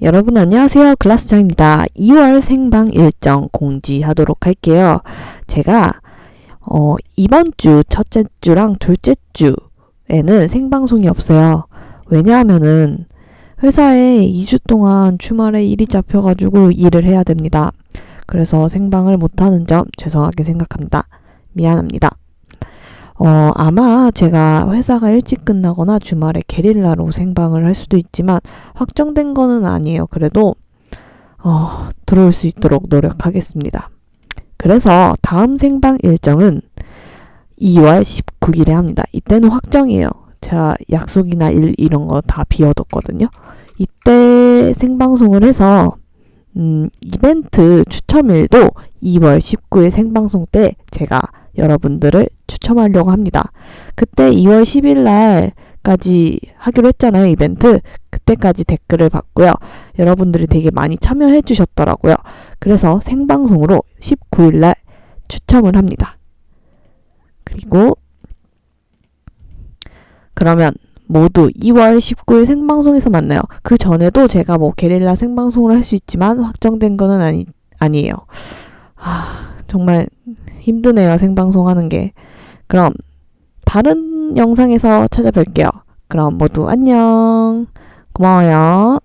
여러분 안녕하세요. 글라스장입니다. 2월 생방 일정 공지하도록 할게요. 제가 어, 이번 주 첫째 주랑 둘째 주에는 생방송이 없어요. 왜냐하면은 회사에 2주 동안 주말에 일이 잡혀가지고 일을 해야 됩니다. 그래서 생방을 못하는 점 죄송하게 생각합니다. 미안합니다. 어, 아마 제가 회사가 일찍 끝나거나 주말에 게릴라로 생방을 할 수도 있지만 확정된 거는 아니에요. 그래도 어, 들어올 수 있도록 노력하겠습니다. 그래서 다음 생방 일정은 2월 19일에 합니다. 이때는 확정이에요. 제가 약속이나 일 이런 거 다 비워뒀거든요. 이때 생방송을 해서 음, 이벤트 추첨일도 2월 19일 생방송 때 제가 여러분들을 추첨하려고 합니다. 그때 2월 10일 날까지 하기로 했잖아요, 이벤트. 그때까지 댓글을 받고요. 여러분들이 되게 많이 참여해 주셨더라고요. 그래서 생방송으로 19일 날 추첨을 합니다. 그리고 그러면 모두 2월 19일 생방송에서 만나요. 그 전에도 제가 뭐 게릴라 생방송을 할 수 있지만 확정된 거는 아니, 아니에요. 아, 정말 힘드네요. 생방송 하는 게. 그럼 다른 영상에서 찾아뵐게요. 그럼 모두 안녕. 고마워요.